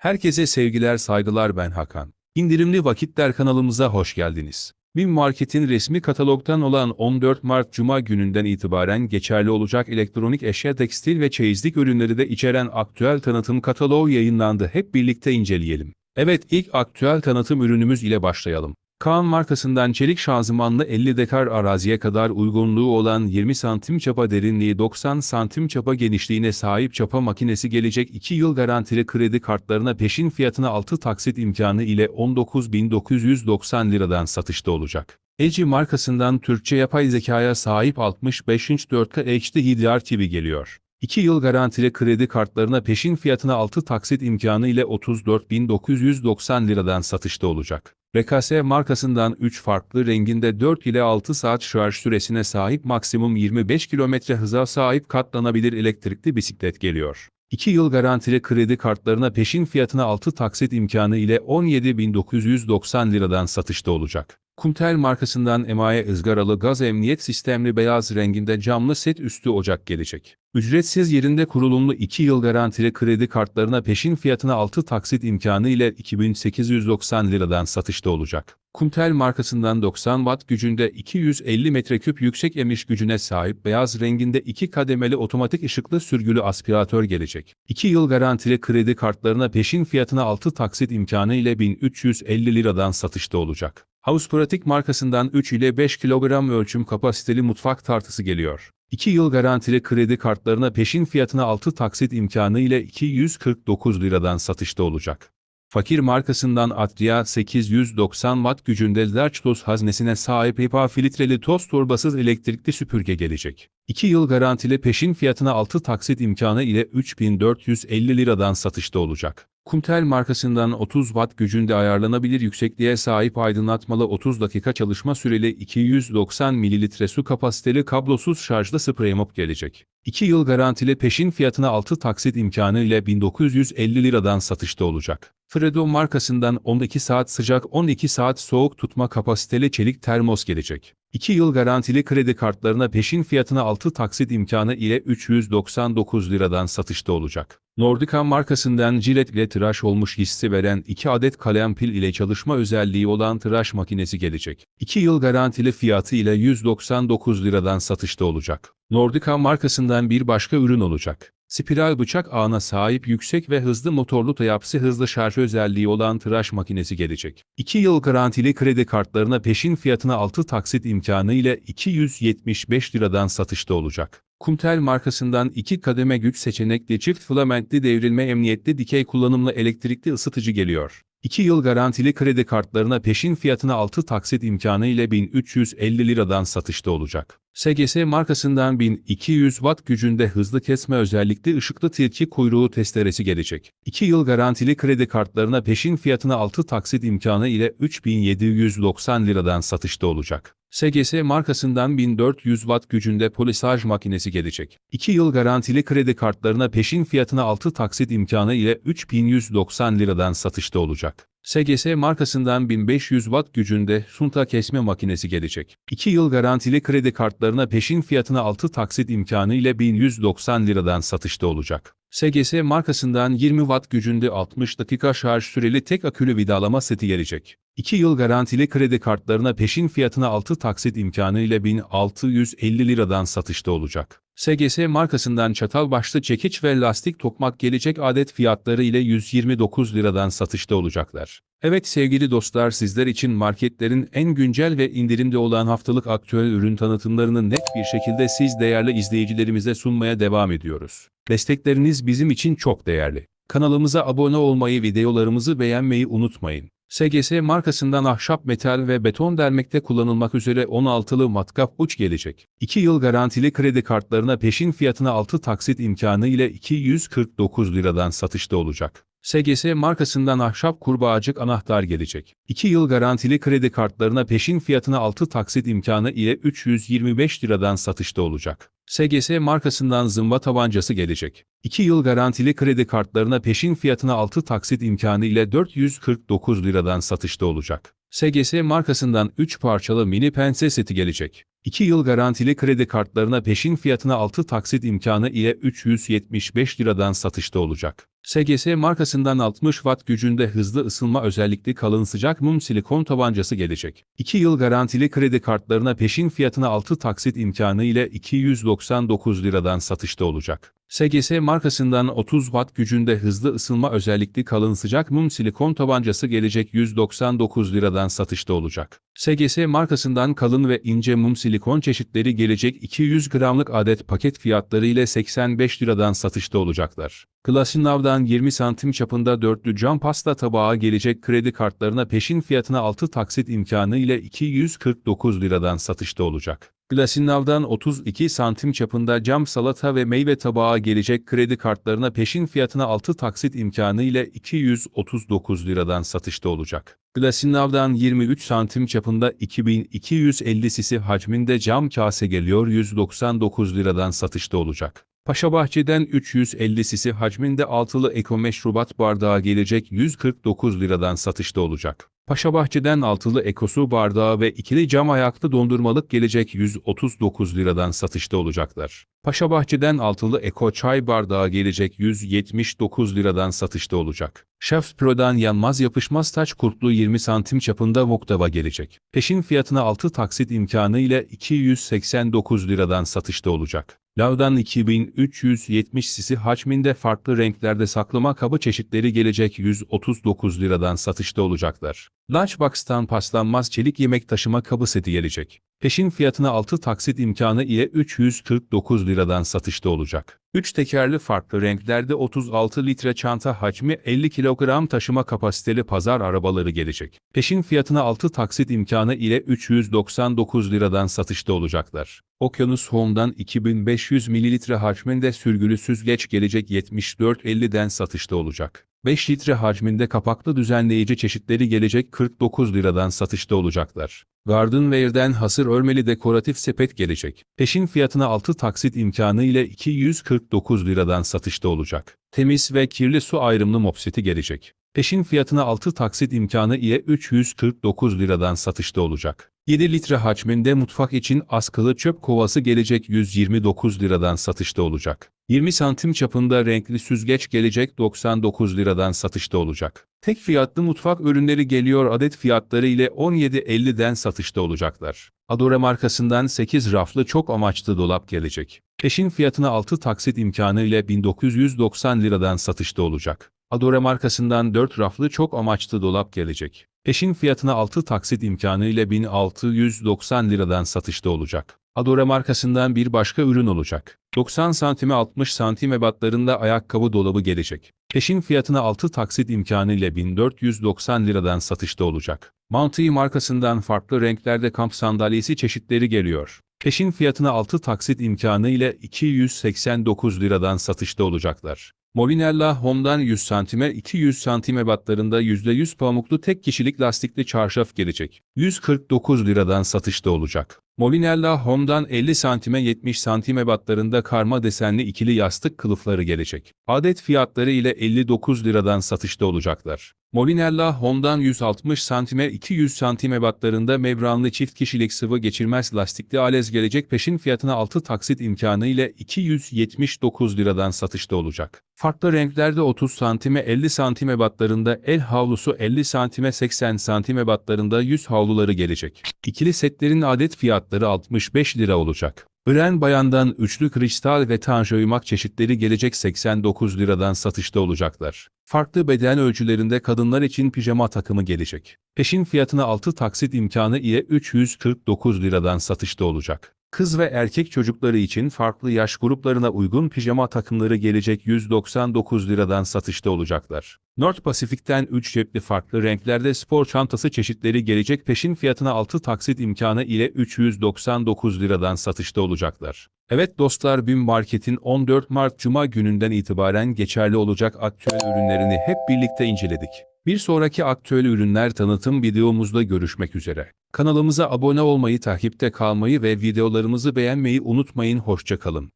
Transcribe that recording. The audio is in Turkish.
Herkese sevgiler saygılar ben Hakan. İndirimli Vakitler kanalımıza hoş geldiniz. BİM Market'in resmi katalogdan olan 14 Mart Cuma gününden itibaren geçerli olacak elektronik eşya, tekstil ve çeyizlik ürünleri de içeren aktüel tanıtım kataloğu yayınlandı. Hep birlikte inceleyelim. Evet ilk aktüel tanıtım ürünümüz ile başlayalım. Kaan markasından çelik şanzımanlı 50 dekar araziye kadar uygunluğu olan 20 santim çapa derinliği 90 santim çapa genişliğine sahip çapa makinesi gelecek 2 yıl garantili kredi kartlarına peşin fiyatına 6 taksit imkanı ile 19.990 liradan satışta olacak. LG markasından Türkçe yapay zekaya sahip 65 inç 4K HD HDR TV geliyor. 2 yıl garantili kredi kartlarına peşin fiyatına 6 taksit imkanı ile 34.990 liradan satışta olacak. RKS markasından 3 farklı renginde 4 ile 6 saat şarj süresine sahip maksimum 25 km hıza sahip katlanabilir elektrikli bisiklet geliyor. 2 yıl garantili kredi kartlarına peşin fiyatına 6 taksit imkanı ile 17.990 liradan satışta olacak. Kumtel markasından emaye ızgaralı gaz emniyet sistemli beyaz renginde camlı set üstü ocak gelecek. Ücretsiz yerinde kurulumlu 2 yıl garantili kredi kartlarına peşin fiyatına 6 taksit imkanı ile 2890 liradan satışta olacak. Kumtel markasından 90 watt gücünde 250 metreküp yüksek emiş gücüne sahip beyaz renginde 2 kademeli otomatik ışıklı sürgülü aspiratör gelecek. 2 yıl garantili kredi kartlarına peşin fiyatına 6 taksit imkanı ile 1350 liradan satışta olacak. Housepratik markasından 3 ile 5 kilogram ölçüm kapasiteli mutfak tartısı geliyor. 2 yıl garantili kredi kartlarına peşin fiyatına 6 taksit imkanı ile 249 liradan satışta olacak. Fakir markasından Atria 890 watt gücünde large haznesine sahip HEPA filtreli toz torbasız elektrikli süpürge gelecek. 2 yıl garantili peşin fiyatına 6 taksit imkanı ile 3450 liradan satışta olacak. Kumtel markasından 30 watt gücünde ayarlanabilir yüksekliğe sahip aydınlatmalı 30 dakika çalışma süreli 290 ml su kapasiteli kablosuz şarjlı sprey mop gelecek. 2 yıl garantili peşin fiyatına 6 taksit imkanı ile 1950 liradan satışta olacak. Fredo markasından 12 saat sıcak 12 saat soğuk tutma kapasiteli çelik termos gelecek. 2 yıl garantili kredi kartlarına peşin fiyatına 6 taksit imkanı ile 399 liradan satışta olacak. Nordica markasından jilet ile tıraş olmuş hissi veren 2 adet kalem pil ile çalışma özelliği olan tıraş makinesi gelecek. 2 yıl garantili fiyatı ile 199 liradan satışta olacak. Nordica markasından bir başka ürün olacak. Spiral bıçak ağına sahip yüksek ve hızlı motorlu tayapsi hızlı şarj özelliği olan tıraş makinesi gelecek. 2 yıl garantili kredi kartlarına peşin fiyatına 6 taksit imkanı ile 275 liradan satışta olacak. Kumtel markasından 2 kademe güç seçenekli çift filamentli devrilme emniyetli dikey kullanımlı elektrikli ısıtıcı geliyor. 2 yıl garantili kredi kartlarına peşin fiyatına 6 taksit imkanı ile 1350 liradan satışta olacak. SGS markasından 1200 watt gücünde hızlı kesme özellikli ışıklı tilki kuyruğu testeresi gelecek. 2 yıl garantili kredi kartlarına peşin fiyatına 6 taksit imkanı ile 3790 liradan satışta olacak. SGS markasından 1400 watt gücünde polisaj makinesi gelecek. 2 yıl garantili kredi kartlarına peşin fiyatına 6 taksit imkanı ile 3190 liradan satışta olacak. SGS markasından 1500 watt gücünde sunta kesme makinesi gelecek. 2 yıl garantili kredi kartlarına peşin fiyatına 6 taksit imkanı ile 1190 liradan satışta olacak. SGS markasından 20 watt gücünde 60 dakika şarj süreli tek akülü vidalama seti gelecek. 2 yıl garantili kredi kartlarına peşin fiyatına 6 taksit imkanı ile 1650 liradan satışta olacak. SGS markasından çatal başlı çekiç ve lastik tokmak gelecek adet fiyatları ile 129 liradan satışta olacaklar. Evet sevgili dostlar sizler için marketlerin en güncel ve indirimde olan haftalık aktüel ürün tanıtımlarını net bir şekilde siz değerli izleyicilerimize sunmaya devam ediyoruz. Destekleriniz bizim için çok değerli. Kanalımıza abone olmayı, videolarımızı beğenmeyi unutmayın. SGS markasından ahşap, metal ve beton delmekte kullanılmak üzere 16'lı matkap uç gelecek. 2 yıl garantili kredi kartlarına peşin fiyatına 6 taksit imkanı ile 249 liradan satışta olacak. SGS markasından ahşap kurbağacık anahtar gelecek. 2 yıl garantili kredi kartlarına peşin fiyatına 6 taksit imkanı ile 325 liradan satışta olacak. SGS markasından zımba tabancası gelecek. 2 yıl garantili kredi kartlarına peşin fiyatına 6 taksit imkanı ile 449 liradan satışta olacak. SGS markasından 3 parçalı mini pense seti gelecek. 2 yıl garantili kredi kartlarına peşin fiyatına 6 taksit imkanı ile 375 liradan satışta olacak. SGS markasından 60 watt gücünde hızlı ısınma özellikli kalın sıcak mum silikon tabancası gelecek. 2 yıl garantili kredi kartlarına peşin fiyatına 6 taksit imkanı ile 299 liradan satışta olacak. SGS markasından 30 watt gücünde hızlı ısınma özellikli kalın sıcak mum silikon tabancası gelecek 199 liradan satışta olacak. SGS markasından kalın ve ince mum silikon çeşitleri gelecek 200 gramlık adet paket fiyatları ile 85 liradan satışta olacaklar. Glasinav'dan 20 santim çapında dörtlü cam pasta tabağı gelecek kredi kartlarına peşin fiyatına 6 taksit imkanı ile 249 liradan satışta olacak. Glasinav'dan 32 santim çapında cam salata ve meyve tabağı gelecek kredi kartlarına peşin fiyatına 6 taksit imkanı ile 239 liradan satışta olacak. Glasinav'dan 23 santim çapında 2250 sisi hacminde cam kase geliyor 199 liradan satışta olacak. Paşabahçe'den 350 sisi hacminde altılı eko meşrubat bardağı gelecek 149 liradan satışta olacak. Paşabahçe'den altılı ekosu bardağı ve ikili cam ayaklı dondurmalık gelecek 139 liradan satışta olacaklar. Paşabahçe'den altılı eko çay bardağı gelecek 179 liradan satışta olacak. Chefs Pro'dan yanmaz yapışmaz taç kurtlu 20 santim çapında voktava gelecek. Peşin fiyatına 6 taksit imkanı ile 289 liradan satışta olacak. Lavdan 2370 sisi hacminde farklı renklerde saklama kabı çeşitleri gelecek 139 liradan satışta olacaklar. Lunchbox'tan paslanmaz çelik yemek taşıma kabı seti gelecek. Peşin fiyatına 6 taksit imkanı ile 349 liradan satışta olacak. 3 tekerli farklı renklerde 36 litre çanta hacmi 50 kilogram taşıma kapasiteli pazar arabaları gelecek. Peşin fiyatına 6 taksit imkanı ile 399 liradan satışta olacaklar. Okyanus Home'dan 2500 mililitre hacminde sürgülü süzgeç gelecek 74.50'den satışta olacak. 5 litre hacminde kapaklı düzenleyici çeşitleri gelecek 49 liradan satışta olacaklar. Gardenware'den hasır örmeli dekoratif sepet gelecek. Peşin fiyatına 6 taksit imkanı ile 249 liradan satışta olacak. Temiz ve kirli su ayrımlı mop seti gelecek. Peşin fiyatına 6 taksit imkanı ile 349 liradan satışta olacak. 7 litre hacminde mutfak için askılı çöp kovası gelecek 129 liradan satışta olacak. 20 santim çapında renkli süzgeç gelecek 99 liradan satışta olacak. Tek fiyatlı mutfak ürünleri geliyor adet fiyatları ile 17.50'den satışta olacaklar. Adore markasından 8 raflı çok amaçlı dolap gelecek. Peşin fiyatına 6 taksit imkanı ile 1990 liradan satışta olacak. Adore markasından 4 raflı çok amaçlı dolap gelecek. Peşin fiyatına 6 taksit imkanı ile 1690 liradan satışta olacak. Adore markasından bir başka ürün olacak. 90 santime 60 santim ebatlarında ayakkabı dolabı gelecek. Peşin fiyatına 6 taksit imkanı ile 1490 liradan satışta olacak. Mounty markasından farklı renklerde kamp sandalyesi çeşitleri geliyor. Peşin fiyatına 6 taksit imkanı ile 289 liradan satışta olacaklar. Molinella Home'dan 100 santime 200 santim ebatlarında %100 pamuklu tek kişilik lastikli çarşaf gelecek. 149 liradan satışta olacak. Molinella Home'dan 50 santime 70 santim ebatlarında karma desenli ikili yastık kılıfları gelecek. Adet fiyatları ile 59 liradan satışta olacaklar. Molinella Home'dan 160 santime 200 santim ebatlarında membranlı çift kişilik sıvı geçirmez lastikli alez gelecek peşin fiyatına 6 taksit imkanı ile 279 liradan satışta olacak. Farklı renklerde 30 santime 50 santim ebatlarında el havlusu 50 santime 80 santim ebatlarında yüz havluları gelecek. İkili setlerin adet fiyatları 65 lira olacak. Iren Bayan'dan üçlü kristal ve tanj uyumak çeşitleri gelecek 89 liradan satışta olacaklar. Farklı beden ölçülerinde kadınlar için pijama takımı gelecek. Peşin fiyatına 6 taksit imkanı ile 349 liradan satışta olacak. Kız ve erkek çocukları için farklı yaş gruplarına uygun pijama takımları gelecek 199 liradan satışta olacaklar. North Pacific'ten 3 cepli farklı renklerde spor çantası çeşitleri gelecek peşin fiyatına 6 taksit imkanı ile 399 liradan satışta olacaklar. Evet dostlar BİM Market'in 14 Mart Cuma gününden itibaren geçerli olacak aktüel ürünlerini hep birlikte inceledik. Bir sonraki aktüel ürünler tanıtım videomuzda görüşmek üzere. Kanalımıza abone olmayı, takipte kalmayı ve videolarımızı beğenmeyi unutmayın. Hoşçakalın.